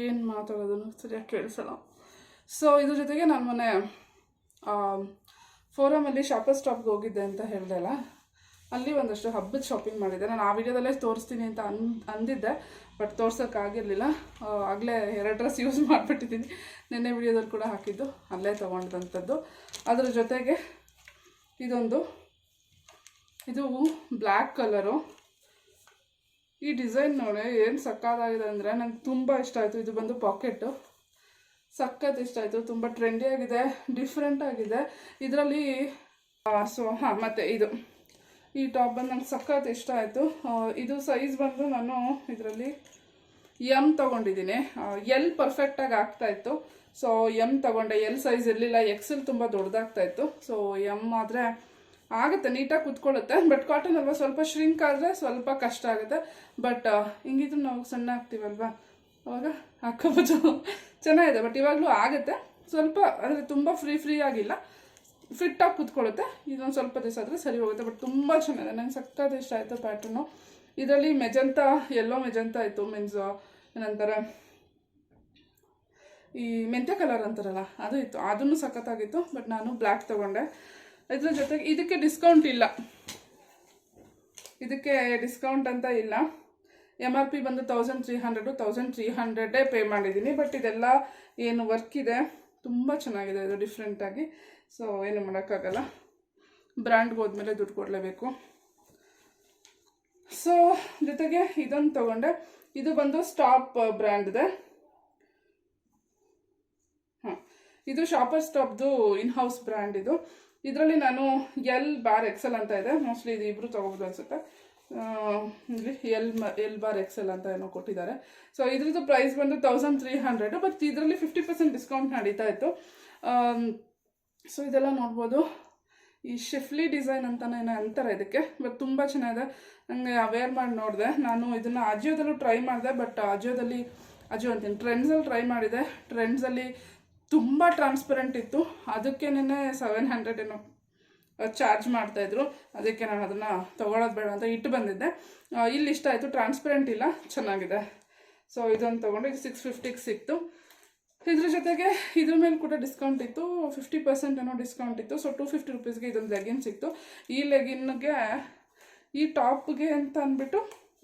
ಏನು ಮಾತಾಡೋದನ್ನು ಸರಿಯಾಗಿ ಕೇಳಿಸಲ್ಲ. ಸೊ ಇದ್ರ ಜೊತೆಗೆ ನಾನು ಮೊನ್ನೆ ಫೋರಮಲ್ಲಿ ಶಾಪರ್ ಸ್ಟಾಪ್ಗೆ ಹೋಗಿದ್ದೆ ಅಂತ ಹೇಳಿದೆ ಅಲ್ಲ ಅಲ್ಲಿ ಒಂದಷ್ಟು ಹಬ್ಬದ ಶಾಪಿಂಗ್ ಮಾಡಿದ್ದೆ. ನಾನು ಆ ವಿಡಿಯೋದಲ್ಲೇ ತೋರಿಸ್ತೀನಿ ಅಂತ ಅನ್ ಅಂದಿದ್ದೆ ಬಟ್ ತೋರ್ಸೋಕ್ಕಾಗಿರಲಿಲ್ಲ ಆಗಲೇ ಎರಡು ಡ್ರೆಸ್ ಯೂಸ್ ಮಾಡಿಬಿಟ್ಟಿದ್ದೀನಿ. ನಿನ್ನೆ ವಿಡಿಯೋದಲ್ಲಿ ಕೂಡ ಹಾಕಿದ್ದು, ಅಲ್ಲೇ ತೊಗೊಂಡಂಥದ್ದು ಅದರ ಜೊತೆಗೆ ಇದೊಂದು, ಇದು ಬ್ಲ್ಯಾಕ್ ಕಲರು. ಈ ಡಿಸೈನ್ ನೋಡಿ ಏನು ಸಕ್ಕತ್ತಾಗಿದೆ ಅಂದರೆ ನಂಗೆ ತುಂಬ ಇಷ್ಟ ಆಯಿತು. ಇದು ಬಂದು ಪಾಕೆಟು ಸಖತ್ ಇಷ್ಟ ಆಯಿತು, ತುಂಬ ಟ್ರೆಂಡಿ ಆಗಿದೆ ಡಿಫ್ರೆಂಟ್ ಆಗಿದೆ. ಇದರಲ್ಲಿ ಸೊ ಹಾಂ, ಮತ್ತು ಇದು. ಈ ಟಾಪ್ ಬಂದು ನಂಗೆ ಸಖತ್ ಇಷ್ಟ ಆಯಿತು. ಇದು ಸೈಜ್ ಬಂದು ನಾನು ಇದರಲ್ಲಿ ಎಂ ತೊಗೊಂಡಿದ್ದೀನಿ. ಎಲ್ ಪರ್ಫೆಕ್ಟಾಗಿ ಆಗ್ತಾಯಿತ್ತು ಸೊ ಎಂ ತೊಗೊಂಡೆ. ಎಲ್ ಸೈಜ್ ಇರಲಿಲ್ಲ. ಎಕ್ಸೆಲ್ ತುಂಬ ದೊಡ್ಡದಾಗ್ತಾ ಇತ್ತು. ಸೊ ಎಂ ಆದರೆ ಆಗುತ್ತೆ, ನೀಟಾಗಿ ಕುತ್ಕೊಳ್ಳುತ್ತೆ. ಬಟ್ ಕಾಟನ್ ಅಲ್ವಾ ಸ್ವಲ್ಪ ಶ್ರಿಂಕ್ ಆದರೆ ಸ್ವಲ್ಪ ಕಷ್ಟ ಆಗುತ್ತೆ. ಬಟ್ ಹಿಂಗಿದ್ರು ನಾವು ಸಣ್ಣ ಆಗ್ತೀವಲ್ವಾ ಅವಾಗ ಹಾಕೋಬೋದು ಚೆನ್ನಾಗಿದೆ ಬಟ್ ಇವಾಗಲೂ ಆಗುತ್ತೆ. ಸ್ವಲ್ಪ, ಅಂದರೆ ತುಂಬ ಫ್ರೀ ಫ್ರೀ ಆಗಿಲ್ಲ. ಫಿಟ್ಟಾಗಿ ಕುತ್ಕೊಳ್ಳುತ್ತೆ. ಇದೊಂದು ಸ್ವಲ್ಪ ದಿವಸ ಆದರೆ ಸರಿ ಹೋಗುತ್ತೆ ಬಟ್ ತುಂಬ ಚೆನ್ನಾಗಿದೆ. ನಂಗೆ ಸಕ್ಕತ್ ಇಷ್ಟ ಆಯಿತು ಪ್ಯಾಟ್ರನ್ನು ಇದರಲ್ಲಿ ಮೆಜಂತ ಎಲ್ಲೋ ಮೆಜಂತ ಆಯಿತು ಮೀನ್ಸ್ ಏನಂತಾರೆ, ಈ ಮೆಂತ್ಯ ಕಲರ್ ಅಂತಾರಲ್ಲ, ಅದು ಇತ್ತು. ಅದನ್ನು ಸಖತ್ತಾಗಿತ್ತು ಬಟ್ ನಾನು ಬ್ಲ್ಯಾಕ್ ತೊಗೊಂಡೆ. ಇದ್ರ ಜೊತೆಗೆ, ಇದಕ್ಕೆ ಡಿಸ್ಕೌಂಟ್ ಇಲ್ಲ. ಇದಕ್ಕೆ ಡಿಸ್ಕೌಂಟ್ ಅಂತ ಇಲ್ಲ. ಎಂ ಆರ್ ಪಿ ಬಂದು thousand three hundred thousand three ಹಂಡ್ರೆಡೇ pay ಮಾಡಿದ್ದೀನಿ. ಬಟ್ ಇದೆಲ್ಲ ಏನು ವರ್ಕ್ ಇದೆ. ತುಂಬ ಚೆನ್ನಾಗಿದೆ ಇದು ಡಿಫ್ರೆಂಟಾಗಿ ಸೊ ಏನು ಮಾಡೋಕ್ಕಾಗಲ್ಲ. ಬ್ರ್ಯಾಂಡ್ಗೆ ಹೋದ್ಮೇಲೆ ದುಡ್ಡು ಕೊಡಲೇಬೇಕು. ಸೊ ಜೊತೆಗೆ ಇದನ್ನು ತಗೊಂಡೆ. ಇದು ಬಂದು ಸ್ಟಾಪ್ ಬ್ರ್ಯಾಂಡ್ ಇದೆ. ಹಾಂ, ಇದು ಶಾಪರ್ ಸ್ಟಾಪ್ದು ಇನ್ ಹೌಸ್ ಬ್ರ್ಯಾಂಡ್ ಇದು. ಇದರಲ್ಲಿ ನಾನು ಎಲ್ ಬಾರ್ ಎಕ್ಸೆಲ್ ಅಂತ ಇದೆ. ಮೋಸ್ಟ್ಲಿ ಇದು ಇಬ್ಬರು ತೊಗೋಬೋದು ಅನ್ಸುತ್ತೆ. ಇಲ್ಲಿ ಎಲ್ ಎಲ್ ಬಾರ್ ಎಕ್ಸೆಲ್ ಅಂತ ಏನೋ ಕೊಟ್ಟಿದ್ದಾರೆ. ಸೊ ಇದ್ರದ್ದು ಪ್ರೈಸ್ ಬಂದು ತೌಸಂಡ್ ತ್ರೀ ಹಂಡ್ರೆಡ್ ಬಟ್ ಇದರಲ್ಲಿ ಫಿಫ್ಟಿ ಪರ್ಸೆಂಟ್ ಡಿಸ್ಕೌಂಟ್ ನಡೀತಾ ಇತ್ತು. ಸೊ ಇದೆಲ್ಲ ನೋಡ್ಬೋದು. ಈ ಶಿಫ್ಲಿ ಡಿಸೈನ್ ಅಂತಲೇ ಅಂತಾರೆ ಇದಕ್ಕೆ ಬಟ್ ತುಂಬ ಚೆನ್ನಾಗಿದೆ. ನನಗೆ ಅವೇರ್ ಮಾಡಿ ನೋಡಿದೆ. ನಾನು ಇದನ್ನು ಅಜಿಯೋದಲ್ಲೂ ಟ್ರೈ ಮಾಡಿದೆ ಬಟ್ ಅಜಿಯೋದಲ್ಲಿ ಅಜಿಯೋ ಅಂತೀನಿ ಟ್ರೆಂಡ್ಸಲ್ಲಿ ಟ್ರೈ ಮಾಡಿದೆ. ಟ್ರೆಂಡ್ಸಲ್ಲಿ ತುಂಬ ಟ್ರಾನ್ಸ್ಪರೆಂಟ್ ಇತ್ತು. ಅದಕ್ಕೇನೆ ಸೆವೆನ್ ಹಂಡ್ರೆಡ್ ಏನೋ ಚಾರ್ಜ್ ಮಾಡ್ತಾಯಿದ್ರು ಅದಕ್ಕೆ ನಾನು ಅದನ್ನು ತೊಗೊಳೋದು ಬೇಡ ಅಂತ ಇಟ್ಟು ಬಂದಿದ್ದೆ. ಇಲ್ಲಿ ಇಷ್ಟ ಆಯಿತು. ಟ್ರಾನ್ಸ್ಪರೆಂಟ್ ಇಲ್ಲ. ಚೆನ್ನಾಗಿದೆ. ಸೊ ಇದೊಂದು ತೊಗೊಂಡು ಇದು ಸಿಕ್ಸ್ ಫಿಫ್ಟಿಗೆ ಸಿಕ್ತು. ಇದ್ರ ಜೊತೆಗೆ ಇದ್ರ ಮೇಲೆ ಕೂಡ ಡಿಸ್ಕೌಂಟ್ ಇತ್ತು. ಫಿಫ್ಟಿ ಪರ್ಸೆಂಟ್ ಏನೋ ಡಿಸ್ಕೌಂಟ್ ಇತ್ತು. ಸೊ ಟು ಫಿಫ್ಟಿ ರುಪೀಸ್ಗೆ ಇದೊಂದು ಲೆಗಿನ್ ಸಿಕ್ತು. ಈ ಲೆಗಿನ್ಗೆ ಈ ಟಾಪ್ಗೆ ಅಂತ ಅಂದ್ಬಿಟ್ಟು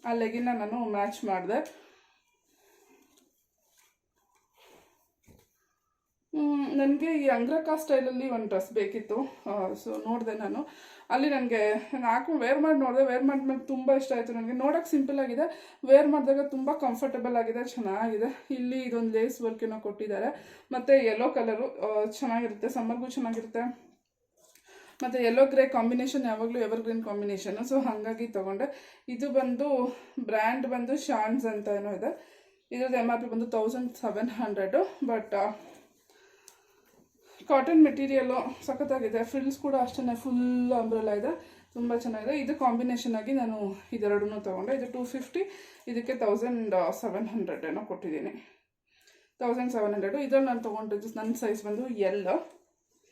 ಆ ಲೆಗಿನ್ನ ನಾನು ಮ್ಯಾಚ್ ಮಾಡಿದೆ. ನನಗೆ ಈ ಅಂಗ್ರಕಾ ಸ್ಟೈಲಲ್ಲಿ ಒಂದು ಡ್ರೆಸ್ ಬೇಕಿತ್ತು. ಸೊ ನೋಡಿದೆ ನಾನು. ಅಲ್ಲಿ ನನಗೆ ನಾಲ್ಕು ವೇರ್ ಮಾಡಿ ನೋಡಿದೆ. ವೇರ್ ಮಾಡಿದ್ಮೇಲೆ ತುಂಬ ಇಷ್ಟ ಆಯಿತು ನನಗೆ. ನೋಡೋಕೆ ಸಿಂಪಲ್ ಆಗಿದೆ. ವೇರ್ ಮಾಡಿದಾಗ ತುಂಬ ಕಂಫರ್ಟಬಲ್ ಆಗಿದೆ. ಚೆನ್ನಾಗಿದೆ. ಇಲ್ಲಿ ಇದೊಂದು ಲೇಸ್ ವರ್ಕ್ ಏನೋ ಕೊಟ್ಟಿದ್ದಾರೆ. ಮತ್ತು ಯೆಲ್ಲೋ ಕಲರು ಚೆನ್ನಾಗಿರುತ್ತೆ. ಸಮ್ಮರ್ಗೂ ಚೆನ್ನಾಗಿರುತ್ತೆ. ಮತ್ತು ಯೆಲ್ಲೋ ಗ್ರೇ ಕಾಂಬಿನೇಷನ್ ಯಾವಾಗಲೂ ಎವರ್ ಗ್ರೀನ್ ಕಾಂಬಿನೇಷನು ಸೊ ಹಾಗಾಗಿ ತೊಗೊಂಡೆ. ಇದು ಬಂದು ಬ್ರ್ಯಾಂಡ್ ಬಂದು ಶಾನ್ಸ್ ಅಂತ ಏನೋ ಇದೆ. ಇದ್ರದ್ದು ಎಂ ಆರ್ ಪಿ ಬಂದು thousand seven hundred but cotton material ಸಖತ್ತಾಗಿದೆ. ಫ್ರಿಲ್ಸ್ ಕೂಡ ಅಷ್ಟೇ ಫುಲ್ ಅಂಬ್ರೆಲ್ಲ ಇದೆ. ತುಂಬ ಚೆನ್ನಾಗಿದೆ. ಇದು ಕಾಂಬಿನೇಷನ್ ಆಗಿ ನಾನು ಇದೆರಡನ್ನೂ ತೊಗೊಂಡೆ. ಇದು ಟೂ ಫಿಫ್ಟಿ ಇದಕ್ಕೆ ತೌಸಂಡ್ ಸೆವೆನ್ ಹಂಡ್ರೆಡ್ ಏನೋ ಕೊಟ್ಟಿದ್ದೀನಿ. ತೌಸಂಡ್ ಸೆವೆನ್ ಹಂಡ್ರೆಡು ಇದ್ರಲ್ಲಿ ನಾನು ತೊಗೊಂಡಿದ್ದು ನನ್ನ ಸೈಜ್ ಬಂದು ಎಲ್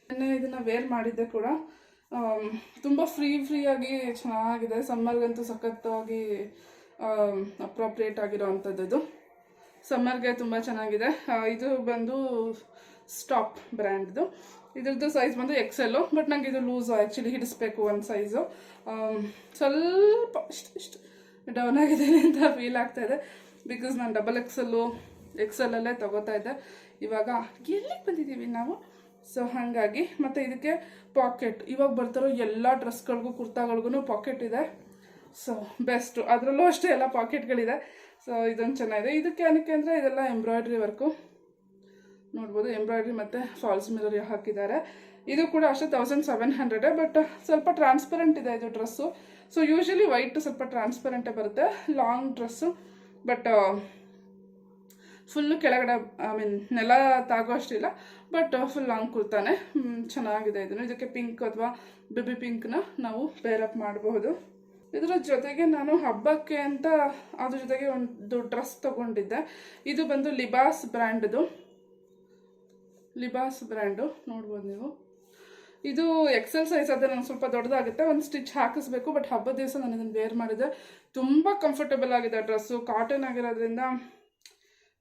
ನೆನ್ನೆ ಇದನ್ನು ವೇರ್ ಮಾಡಿದ್ದೆ ಕೂಡ. ತುಂಬ ಫ್ರೀ ಫ್ರೀಯಾಗಿ ಚೆನ್ನಾಗಿದೆ. ಸಮ್ಮರ್ಗಂತೂ ಸಖತ್ತಾಗಿ ಅಪ್ರೋಪ್ರಿಯೇಟ್ ಆಗಿರೋ ಅಂಥದ್ದು ಸಮ್ಮರ್ಗೆ ತುಂಬ ಚೆನ್ನಾಗಿದೆ. ಇದು ಬಂದು ಸ್ಟಾಪ್ ಬ್ರ್ಯಾಂಡ್ದು. ಇದ್ರದ್ದು ಸೈಜ್ ಬಂದು ಎಕ್ಸೆಲ್ಲು ಬಟ್ ನಂಗೆ ಇದು ಲೂಸ್ ಆ್ಯಕ್ಚುಲಿ ಹಿಡಿಸ್ಬೇಕು ಒಂದು ಸೈಜು ಸ್ವಲ್ಪ ಇಷ್ಟು ಇಷ್ಟು ಡೌನ್ ಆಗಿದ್ದೀನಿ ಅಂತ ಫೀಲ್ ಆಗ್ತಾ ಇದೆ. ಬಿಕಾಸ್ ನಾನು ಡಬಲ್ ಎಕ್ಸೆಲ್ಲು ಎಕ್ಸೆಲ್ಲಲ್ಲೇ ತೊಗೋತಾ ಇದ್ದೆ. ಇವಾಗ ಎಲ್ಲಿಗೆ ಬಂದಿದ್ದೀವಿ ನಾವು? ಸೊ ಹಾಗಾಗಿ ಮತ್ತು ಇದಕ್ಕೆ ಪಾಕೆಟ್ ಇವಾಗ ಬರ್ತಾರೋ ಎಲ್ಲ ಡ್ರೆಸ್ಗಳಿಗೂ ಕುರ್ತಾಗಳಿಗೂ ಪಾಕೆಟ್ ಇದೆ. ಸೊ ಬೆಸ್ಟು ಅದರಲ್ಲೂ ಅಷ್ಟೇ ಎಲ್ಲ ಪಾಕೆಟ್ಗಳಿದೆ ಸೊ ಇದೊಂದು ಚೆನ್ನಾಗಿದೆ. ಇದಕ್ಕೆ ಏನಕ್ಕೆ ಅಂದರೆ ಇದೆಲ್ಲ ಎಂಬ್ರಾಯ್ಡ್ರಿ ವರ್ಕು ನೋಡ್ಬೋದು ಎಂಬ್ರಾಯ್ಡ್ರಿ ಮತ್ತು ಫಾಲ್ಸ್ ಮಿರರ್ ಹಾಕಿದ್ದಾರೆ. ಇದು ಕೂಡ ಅಷ್ಟೇ ತೌಸಂಡ್ ಸೆವೆನ್ ಹಂಡ್ರೆಡೆ ಬಟ್ ಸ್ವಲ್ಪ ಟ್ರಾನ್ಸ್ಪರೆಂಟ್ ಇದೆ ಇದು ಡ್ರೆಸ್ಸು ಸೊ ಯೂಶಲಿ ವೈಟ್ ಸ್ವಲ್ಪ ಟ್ರಾನ್ಸ್ಪರೆಂಟೇ ಬರುತ್ತೆ ಲಾಂಗ್ ಡ್ರೆಸ್ಸು ಬಟ್ ಫುಲ್ಲು ಕೆಳಗಡೆ ಐ ಮೀನ್ ನೆಲ ತಾಗೋ ಅಷ್ಟಿಲ್ಲ ಬಟ್ ಫುಲ್ ಲಾಂಗ್ ಕುರ್ತಾನೆ. ಚೆನ್ನಾಗಿದೆ ಇದನ್ನು. ಇದಕ್ಕೆ ಪಿಂಕ್ ಅಥವಾ ಬೇಬಿ ಪಿಂಕ್ನ ನಾವು ಬೇರಪ್ ಮಾಡಬಹುದು. ಇದರ ಜೊತೆಗೆ ನಾನು ಹಬ್ಬಕ್ಕೆ ಅಂತ, ಅದ್ರ ಜೊತೆಗೆ ಒಂದು ಡ್ರೆಸ್ ತಗೊಂಡಿದ್ದೆ. ಇದು ಬಂದು ಲಿಬಾಸ್ ಬ್ರ್ಯಾಂಡ್ದು ಲಿಬಾಸ್ ಬ್ರ್ಯಾಂಡು ನೋಡ್ಬೋದು ನೀವು. ಇದು ಎಕ್ಸೆಲ್ ಸೈಜ್ ಆದರೆ ನಂಗೆ ಸ್ವಲ್ಪ ದೊಡ್ಡದಾಗುತ್ತೆ. ಒಂದು ಸ್ಟಿಚ್ ಹಾಕಿಸ್ಬೇಕು ಬಟ್ ಹಬ್ಬದ ದಿವಸ ನಾನು ಇದನ್ನು ವೇರ್ ಮಾಡಿದೆ. ತುಂಬ ಕಂಫರ್ಟಬಲ್ ಆಗಿದೆ ಡ್ರೆಸ್ಸು ಕಾಟನ್ ಆಗಿರೋದ್ರಿಂದ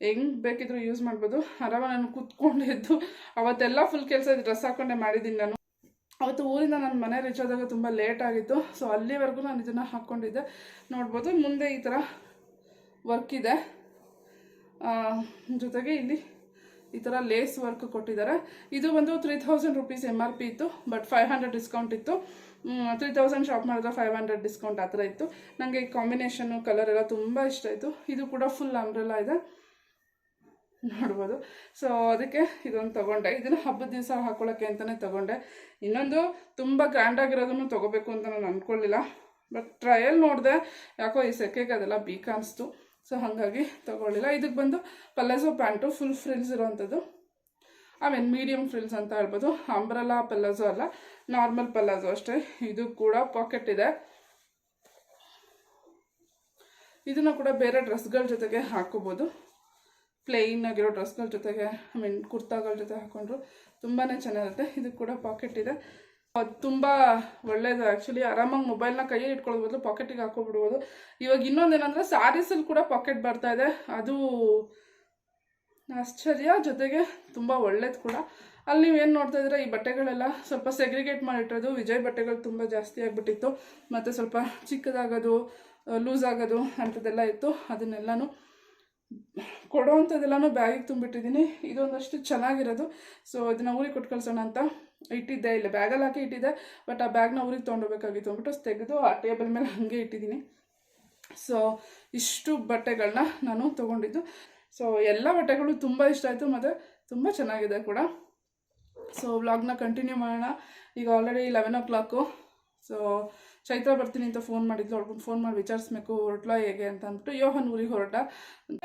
ಹೆಂಗೆ ಬೇಕಿದ್ರು ಯೂಸ್ ಮಾಡ್ಬೋದು. ಆರಾಮ ನಾನು ಕುತ್ಕೊಂಡಿದ್ದು. ಅವತ್ತೆಲ್ಲ ಫುಲ್ ಕೆಲಸ ಡ್ರೆಸ್ ಹಾಕೊಂಡೆ ಮಾಡಿದ್ದೀನಿ ನಾನು. ಅವತ್ತು ಊರಿಂದ ನನ್ನ ಮನೆ ರೀಚ್ ಆದಾಗ ತುಂಬ ಲೇಟ್ ಆಗಿತ್ತು. ಸೊ ಅಲ್ಲಿವರೆಗೂ ನಾನು ಇದನ್ನು ಹಾಕ್ಕೊಂಡಿದ್ದೆ ನೋಡ್ಬೋದು, ಮುಂದೆ ಈ ಥರ ವರ್ಕ್ ಇದೆ. ಜೊತೆಗೆ ಇಲ್ಲಿ ಈ ಥರ ಲೇಸ್ ವರ್ಕ್ ಕೊಟ್ಟಿದ್ದಾರೆ. ಇದು ಬಂದು three thousand rupees M R P ಇತ್ತು ಬಟ್ ಫೈವ್ ಹಂಡ್ರೆಡ್ ಡಿಸ್ಕೌಂಟ್ ಇತ್ತು. ತ್ರೀ ತೌಸಂಡ್ ಶಾಪ್ ಮಾಡಿದ್ರೆ ಫೈವ್ ಹಂಡ್ರೆಡ್ ಡಿಸ್ಕೌಂಟ್ ಆ ಥರ ಇತ್ತು. ನನಗೆ ಈ ಕಾಂಬಿನೇಷನ್ನು ಕಲರ್ ಎಲ್ಲ ತುಂಬ ಇಷ್ಟ ಆಯಿತು. ಇದು ಕೂಡ ಫುಲ್ ಅಂಬ್ರೆಲ್ಲ ಇದೆ. ನೋಡ್ಬೋದು. ಸೊ ಅದಕ್ಕೆ ಇದೊಂದು ತೊಗೊಂಡೆ. ಇದನ್ನು ಹಬ್ಬದ ದಿವಸ ಹಾಕೊಳ್ಳೋಕ್ಕೆ ಅಂತಲೇ ತೊಗೊಂಡೆ. ಇನ್ನೊಂದು ತುಂಬ ಗ್ರ್ಯಾಂಡಾಗಿರೋದನ್ನು ತೊಗೋಬೇಕು ಅಂತ ನಾನು ಅಂದ್ಕೊಳ್ಳಿಲ್ಲ ಬಟ್ ಟ್ರಯಲ್ ನೋಡಿದೆ. ಯಾಕೋ ಈ ಸೆಕೆಗೆ ಅದೆಲ್ಲ ಬೀಕ್ ಅನಿಸ್ತು. ಸೊ ಹಾಗಾಗಿ ತೊಗೊಳ್ಳಿಲ್ಲ. ಇದಕ್ಕೆ ಬಂದು ಪಲ್ಲಾಜೋ ಪ್ಯಾಂಟು ಫುಲ್ ಫ್ರಿಲ್ಸ್ ಇರೋವಂಥದ್ದು ಐ ಮೀನ್ ಮೀಡಿಯಮ್ ಫ್ರಿಲ್ಸ್ ಅಂತ ಹೇಳ್ಬೋದು. ಅಂಬ್ರಲ್ಲ ಪಲ್ಲಾಜೋ ಅಲ್ಲ ನಾರ್ಮಲ್ ಪಲ್ಲಾಜೋ ಅಷ್ಟೇ. ಇದು ಕೂಡ ಪಾಕೆಟ್ ಇದೆ. ಇದನ್ನು ಕೂಡ ಬೇರೆ ಡ್ರೆಸ್ಗಳ ಜೊತೆಗೆ ಹಾಕೋಬೋದು. ಪ್ಲೇನ್ ಆಗಿರೋ ಡ್ರೆಸ್ಗಳ ಜೊತೆಗೆ ಐ ಮೀನ್ ಕುರ್ತಾಗಳ ಜೊತೆ ಹಾಕೊಂಡ್ರು ತುಂಬಾ ಚೆನ್ನಾಗಿರುತ್ತೆ. ಇದು ಕೂಡ ಪಾಕೆಟ್ ಇದೆ. ತುಂಬ ಒಳ್ಳೇದು. ಆ್ಯಕ್ಚುಲಿ ಆರಾಮಾಗಿ ಮೊಬೈಲ್ನ ಕೈಯಲ್ಲಿ ಇಟ್ಕೊಳ್ಳೋದು ಬದಲು ಪಾಕೆಟಿಗೆ ಹಾಕೊಬಿಡ್ಬೋದು. ಇವಾಗ ಇನ್ನೊಂದೇನೆಂದರೆ ಸ್ಯಾರೀಸಲ್ಲಿ ಕೂಡ ಪಾಕೆಟ್ ಬರ್ತಾ ಇದೆ. ಅದು ಆಶ್ಚರ್ಯ ಜೊತೆಗೆ ತುಂಬ ಒಳ್ಳೇದು ಕೂಡ. ಅಲ್ಲಿ ನೀವು ಏನು ನೋಡ್ತಾ ಇದ್ರೆ ಈ ಬಟ್ಟೆಗಳೆಲ್ಲ ಸ್ವಲ್ಪ ಸೆಗ್ರಿಗೇಟ್ ಮಾಡಿಟ್ಟಿರೋದು. ವಿಜಯ್ ಬಟ್ಟೆಗಳು ತುಂಬ ಜಾಸ್ತಿ ಆಗಿಬಿಟ್ಟಿತ್ತು. ಮತ್ತು ಸ್ವಲ್ಪ ಚಿಕ್ಕದಾಗೋದು ಲೂಸ್ ಆಗೋದು ಅಂಥದ್ದೆಲ್ಲ ಇತ್ತು. ಅದನ್ನೆಲ್ಲನೂ ಕೊಡೋ ಅಂಥದ್ದೆಲ್ಲನೂ ಬ್ಯಾಗಿಗೆ ತುಂಬಿಟ್ಟಿದ್ದೀನಿ. ಇದೊಂದಷ್ಟು ಚೆನ್ನಾಗಿರೋದು. ಸೊ ಇದನ್ನು ಊರಿಗೆ ಕೊಟ್ಟು ಅಂತ ಇಟ್ಟಿದ್ದೆ, ಇಲ್ಲ ಬ್ಯಾಗಲ್ಲಿ ಹಾಕಿ ಇಟ್ಟಿದ್ದೆ ಬಟ್ ಆ ಬ್ಯಾಗ್ನ ಊರಿಗೆ ತೊಗೊಂಡೋಗ್ಬೇಕಾಗಿತ್ತು ಅಂದ್ಬಿಟ್ಟು ತೆಗೆದು ಆ ಟೇಬಲ್ ಮೇಲೆ ಹಾಗೆ ಇಟ್ಟಿದ್ದೀನಿ. ಸೊ ಇಷ್ಟು ಬಟ್ಟೆಗಳನ್ನ ನಾನು ತೊಗೊಂಡಿದ್ದು. ಸೊ ಎಲ್ಲ ಬಟ್ಟೆಗಳು ತುಂಬ ಇಷ್ಟ ಆಯಿತು, ಮತ್ತು ತುಂಬ ಚೆನ್ನಾಗಿದೆ ಕೂಡ. ಸೊ ವ್ಲಾಗ್ನ ಕಂಟಿನ್ಯೂ ಮಾಡೋಣ. ಈಗ already eleven o'clock so Chaitra ಬರ್ತೀನಿ ಅಂತ ಫೋನ್ ಮಾಡಿದ್ಲು. ಅವ್ಳಿಗೆ ಫೋನ್ ಮಾಡಿ ವಿಚಾರಿಸ್ಬೇಕು, ಹೊರಟ್ಲಾ ಹೇಗೆ ಅಂತ ಅಂದ್ಬಿಟ್ಟು ಯೋಹನ್ ಊರಿಗೆ ಹೊರಟ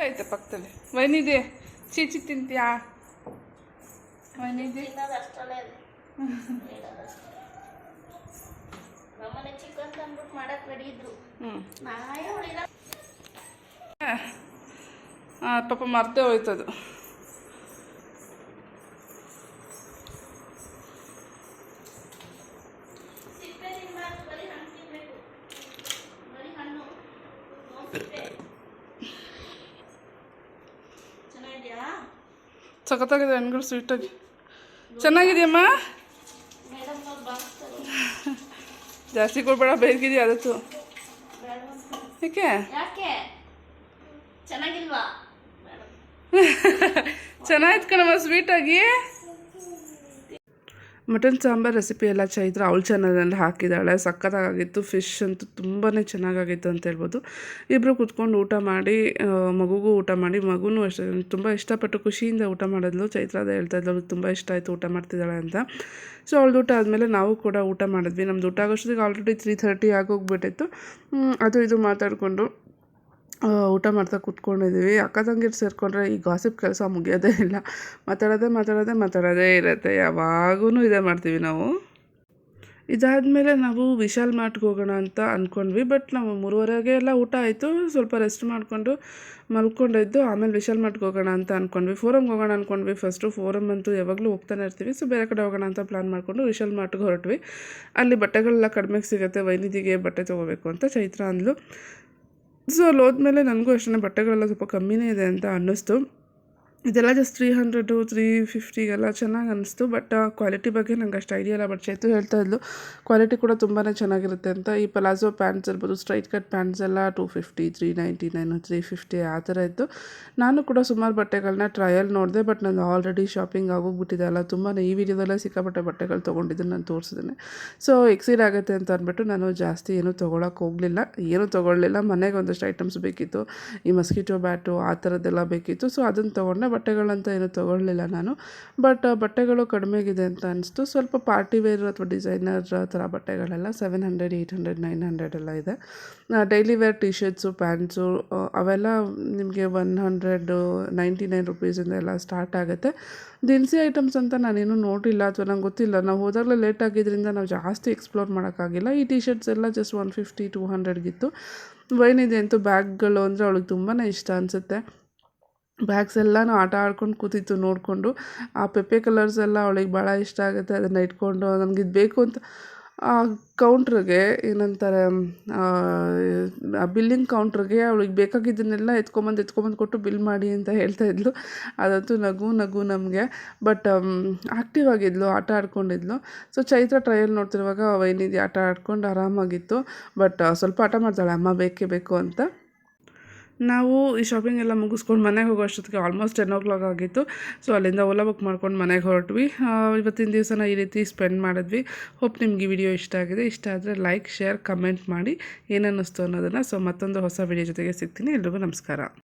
ಐತೆ ಪಕ್ಕದಲ್ಲಿ. ವೈನಿದೆ ಚೀಚಿ ತಿಂತೀಯಾ? ವೈನಿದೆ ನಮ್ಮನೆ ಚಿಕನ್ ತಂದ್ಬಿಟ್ಟು ಮಾಡಕ್ಕೆ ರೆಡಿ ಇದ್ರು. ಹೊಡಿಲ್ಲ ಪಾಪ ಮರ್ತೇ ಹೋಯ್ತದು. ಸಖತ್ತಾಗಿದೆ ಹಣ್ಣುಗಳು ಸ್ವೀಟಾಗಿ ಚೆನ್ನಾಗಿದೆಯಮ್ಮ? ಜಾಸ್ತಿ ಕೊಡ್ಬೇಡ ಬೇಕಿದೆಯಾ ಅದತ್ತು ಏಕೆ ಯಾಕೆ? ಚೆನ್ನಾಗಿಲ್ವಾ? ಚೆನ್ನಾಯ್ತು ಕಣಮ್ಮ ಸ್ವೀಟಾಗಿ ಮಟನ್ ಸಾಂಬಾರ್ ರೆಸಿಪಿ ಎಲ್ಲ ಚೈತ್ರ ಅವಳ ಚಾನಲಲ್ಲಿ ಹಾಕಿದ್ದಾಳೆ. ಸಖತ್ತಾಗಿತ್ತು ಫಿಶ್ ಅಂತೂ ತುಂಬಾ ಚೆನ್ನಾಗಾಗಿತ್ತು ಅಂತ ಹೇಳ್ಬೋದು. ಇಬ್ಬರು ಕುತ್ಕೊಂಡು ಊಟ ಮಾಡಿ ಮಗುಗೂ ಊಟ ಮಾಡಿ. ಮಗುನೂ ಅಷ್ಟೇ, ತುಂಬ ಇಷ್ಟಪಟ್ಟು ಖುಷಿಯಿಂದ ಊಟ ಮಾಡಿದ್ಲು. ಚೈತ್ರ ಅದೇ ಹೇಳ್ತಾ ಇದ್ಲು, ಅವ್ಳಿಗೆ ತುಂಬ ಇಷ್ಟ ಆಯಿತು ಊಟ ಮಾಡ್ತಿದ್ದಾಳೆ ಅಂತ. ಸೊ ಅವಳದು ಊಟ ಆದಮೇಲೆ ನಾವು ಕೂಡ ಊಟ ಮಾಡಿದ್ವಿ. ನಮ್ಮದು ಊಟ ಆಗೋಷ್ಟೊತ್ತಿಗೆ ಆಲ್ರೆಡಿ ತ್ರೀ ಥರ್ಟಿ ಆಗೋಗ್ಬಿಟ್ಟಿತ್ತು. ಅದು ಇದು ಮಾತಾಡಿಕೊಂಡು ಊಟ ಮಾಡ್ತಾ ಕುತ್ಕೊಂಡಿದ್ದೀವಿ. ಅಕ್ಕ ತಂಗಿರು ಸೇರಿಕೊಂಡ್ರೆ ಈ ಗಾಸಿಪ್ ಕೆಲಸ ಮುಗಿಯೋದೇ ಇಲ್ಲ. ಮಾತಾಡೋದೇ ಮಾತಾಡೋದೇ ಮಾತಾಡೋದೇ ಇರುತ್ತೆ. ಯಾವಾಗೂ ಇದೇ ಮಾಡ್ತೀವಿ ನಾವು. ಇದಾದಮೇಲೆ ನಾವು ವಿಶಾಲ್ ಮಾರ್ಟ್ಗೆ ಹೋಗೋಣ ಅಂತ ಅಂದ್ಕೊಂಡ್ವಿ ಬಟ್ ನಾವು ಮೂರುವರೆಗೆ ಎಲ್ಲ ಊಟ ಆಯಿತು. ಸ್ವಲ್ಪ ರೆಸ್ಟ್ ಮಾಡಿಕೊಂಡು ಮಲ್ಕೊಂಡಿದ್ದು. ಆಮೇಲೆ ವಿಶಾಲ್ ಮಾರ್ಟ್ಗೆ ಹೋಗೋಣ ಅಂತ ಅಂದ್ಕೊಂಡ್ವಿ ಫೋರಮ್ಗೆ ಹೋಗೋಣ ಅಂದ್ಕೊಂಡ್ವಿ ಫಸ್ಟು ಫೋರಮ್ ಅಂತೂ ಯಾವಾಗಲೂ ಹೋಗ್ತಾನೆ ಇರ್ತೀವಿ. ಸೊ ಬೇರೆ ಕಡೆ ಹೋಗೋಣ ಅಂತ ಪ್ಲ್ಯಾನ್ ಮಾಡಿಕೊಂಡು ವಿಶಾಲ್ ಮಾರ್ಟ್ಗೆ ಹೊರಟ್ವಿ. ಅಲ್ಲಿ ಬಟ್ಟೆಗಳೆಲ್ಲ ಕಡಿಮೆಗೆ ಸಿಗುತ್ತೆ. ವೈನಿಧಿಗೆ ಬಟ್ಟೆ ತೊಗೋಬೇಕು ಅಂತ ಚೈತ್ರ ಅಂದ್ಲು. ಸೊ ಅಲ್ಲಿ ಹೋದ್ಮೇಲೆ ನನಗೂ ಅಷ್ಟೇ ಬಟ್ಟೆಗಳೆಲ್ಲ ಸ್ವಲ್ಪ ಕಮ್ಮಿನೇ ಇದೆ ಅಂತ ಅನ್ನಿಸ್ತು. ಇದೆಲ್ಲ ಜಸ್ಟ್ ತ್ರೀ ಹಂಡ್ರೆಡು ತ್ರೀ ಫಿಫ್ಟಿಗೆಲ್ಲ ಚೆನ್ನಾಗಿ ಅನ್ನಿಸ್ತು ಬಟ್ ಕ್ವಾಲಿಟಿ ಬಗ್ಗೆ ನಂಗೆ ಅಷ್ಟು ಐಡಿಯಾ ಇಲ್ಲ ಬಟ್ ಚೇತು ಹೇಳ್ತಾ ಇದ್ಲು ಕ್ವಾಲಿಟಿ ಕೂಡ ತುಂಬಾ ಚೆನ್ನಾಗಿರುತ್ತೆ ಅಂತ. ಈ ಪಲಾಜೋ ಪ್ಯಾಂಟ್ಸ್ ಇರ್ಬೋದು ಸ್ಟ್ರೈಟ್ ಕಟ್ ಪ್ಯಾಂಟ್ಸ್ ಎಲ್ಲ two fifty three ninety nine three fifty ಆ ಥರ ಇತ್ತು. ನಾನು ಕೂಡ ಸುಮಾರು ಬಟ್ಟೆಗಳನ್ನ ಟ್ರಯಲ್ ನೋಡಿದೆ ಬಟ್ ನಾನು ಆಲ್ರೆಡಿ ಶಾಪಿಂಗ್ ಆಗೋಗ್ಬಿಟ್ಟಿದೆ ಅಲ್ಲ. ತುಂಬಾ ಈ ವಿಡಿಯೋದಲ್ಲೇ ಸಿಕ್ಕಾಪಟ್ಟೆ ಬಟ್ಟೆಗಳು ತೊಗೊಂಡಿದ್ದು ನಾನು ತೋರಿಸಿದ್ದೀನಿ. ಸೊ ಎಕ್ಸೀಡ್ ಆಗುತ್ತೆ ಅಂತ ಅಂದ್ಬಿಟ್ಟು ನಾನು ಜಾಸ್ತಿ ಏನೂ ತೊಗೊಳಕ್ಕೆ ಹೋಗಲಿಲ್ಲ. ಏನೂ ತೊಗೊಳ್ಳಿಲ್ಲ ಮನೆಗೆ ಒಂದಷ್ಟು ಐಟಮ್ಸ್ ಬೇಕಿತ್ತು. ಈ ಮಸ್ಕಿಟೋ ಬ್ಯಾಟು ಆ ಥರದ್ದೆಲ್ಲ ಬೇಕಿತ್ತು. ಸೊ ಅದನ್ನು ತೊಗೊಂಡೆ ಬಟ್ಟೆಗಳಂತ ಏನೂ ತೊಗೊಳ್ಳಿಲ್ಲ ನಾನು. ಬಟ್ ಬಟ್ಟೆಗಳು ಕಡಿಮೆಗಿದೆ ಅಂತ ಅನಿಸ್ತು. ಸ್ವಲ್ಪ ಪಾರ್ಟಿ ವೇರ್ ಅಥವಾ ಡಿಸೈನರ್ ಥರ ಬಟ್ಟೆಗಳೆಲ್ಲ seven hundred eight hundred nine hundred ಎಲ್ಲ ಇದೆ. Daily wear T shirts pants ಅವೆಲ್ಲ ನಿಮಗೆ ಒನ್ ಹಂಡ್ರೆಡ್ ನೈಂಟಿ ನೈನ್ ರುಪೀಸಿಂದ ಎಲ್ಲ ಸ್ಟಾರ್ಟ್ ಆಗುತ್ತೆ. ದಿನಸಿ ಐಟಮ್ಸ್ ಅಂತ ನಾನೇನು ನೋಡಿಲ್ಲ ಅಥವಾ ನಂಗೆ ಗೊತ್ತಿಲ್ಲ. ನಾವು ಹೋದಾಗಲೇ ಲೇಟ್ ಆಗಿದ್ದರಿಂದ ನಾವು ಜಾಸ್ತಿ ಎಕ್ಸ್ಪ್ಲೋರ್ ಮಾಡೋಕ್ಕಾಗಿಲ್ಲ. ಈ ಟಿ ಶರ್ಟ್ಸ್ ಎಲ್ಲ ಜಸ್ಟ್ ಒನ್ ಫಿಫ್ಟಿ ಟೂ ಹಂಡ್ರೆಡ್ಗಿತ್ತು ವೈನಿದೆ ಅಂತೂ ಬ್ಯಾಗ್ಗಳು ಅಂದರೆ ಅವಳಿಗೆ ತುಂಬಾ ಇಷ್ಟ ಅನಿಸುತ್ತೆ. ಬ್ಯಾಗ್ಸ್ ಎಲ್ಲನೂ ಆಟ ಆಡ್ಕೊಂಡು ಕೂತಿತ್ತು ನೋಡಿಕೊಂಡು. ಆ ಪೆಪ್ಪೆ ಕಲರ್ಸ್ ಎಲ್ಲ ಅವಳಿಗೆ ಭಾಳ ಇಷ್ಟ ಆಗುತ್ತೆ, ಅದನ್ನು ಇಟ್ಕೊಂಡು ನನಗೆ ಇದು ಬೇಕು ಅಂತ. ಆ ಕೌಂಟ್ರಿಗೆ ಏನಂತಾರೆ, ಆ ಬಿಲ್ಲಿಂಗ್ ಕೌಂಟ್ರಿಗೆ ಅವಳಿಗೆ ಬೇಕಾಗಿದ್ದನ್ನೆಲ್ಲ ಎತ್ಕೊಂಬಂದು ಎತ್ಕೊಂಬಂದು ಕೊಟ್ಟು ಬಿಲ್ ಮಾಡಿ ಅಂತ ಹೇಳ್ತಾ ಇದ್ಲು. ಅದಂತೂ ನಗು ನಗು ನಮಗೆ. ಬಟ್ ಆ್ಯಕ್ಟಿವ್ ಆಗಿದ್ಲು, ಆಟ ಆಡ್ಕೊಂಡಿದ್ಲು. ಸೊ, ಚೈತ್ರ ಟ್ರಯಲ್ ನೋಡ್ತಿರುವಾಗ ವೈನಿಧಿ ಆಟ ಆಡ್ಕೊಂಡು ಆರಾಮಾಗಿತ್ತು. ಬಟ್, ಸ್ವಲ್ಪ ಆಟ ಮಾಡ್ತಾಳೆ, ಅಮ್ಮ ಬೇಕೇ ಬೇಕು ಅಂತ. ನಾವು ಈ ಶಾಪಿಂಗ್ ಎಲ್ಲ ಮುಗಿಸ್ಕೊಂಡು ಮನೆಗೆ ಹೋಗೋ ಅಷ್ಟೊತ್ತಿಗೆ ಆಲ್ಮೋಸ್ಟ್ ಟೆನ್ ಓ ಕ್ಲಾಕ್ ಆಗಿತ್ತು. ಸೊ ಅಲ್ಲಿಂದ ಓಲಾ ಬುಕ್ ಮಾಡ್ಕೊಂಡು ಮನೆಗೆ ಹೊರಟ್ವಿ. ಇವತ್ತಿನ ದಿವಸನ ಈ ರೀತಿ ಸ್ಪೆಂಡ್ ಮಾಡಿದ್ವಿ. ಹೋಪ್ ನಿಮ್ಗೆ ಈ ವಿಡಿಯೋ ಇಷ್ಟ ಆಗಿದೆ. ಇಷ್ಟ ಆದರೆ ಲೈಕ್ ಶೇರ್ ಕಮೆಂಟ್ ಮಾಡಿ ಏನನ್ನಿಸ್ತು ಅನ್ನೋದನ್ನು. ಸೊ ಮತ್ತೊಂದು ಹೊಸ ವಿಡಿಯೋ ಜೊತೆಗೆ ಸಿಗ್ತೀನಿ. ಎಲ್ರಿಗೂ ನಮಸ್ಕಾರ.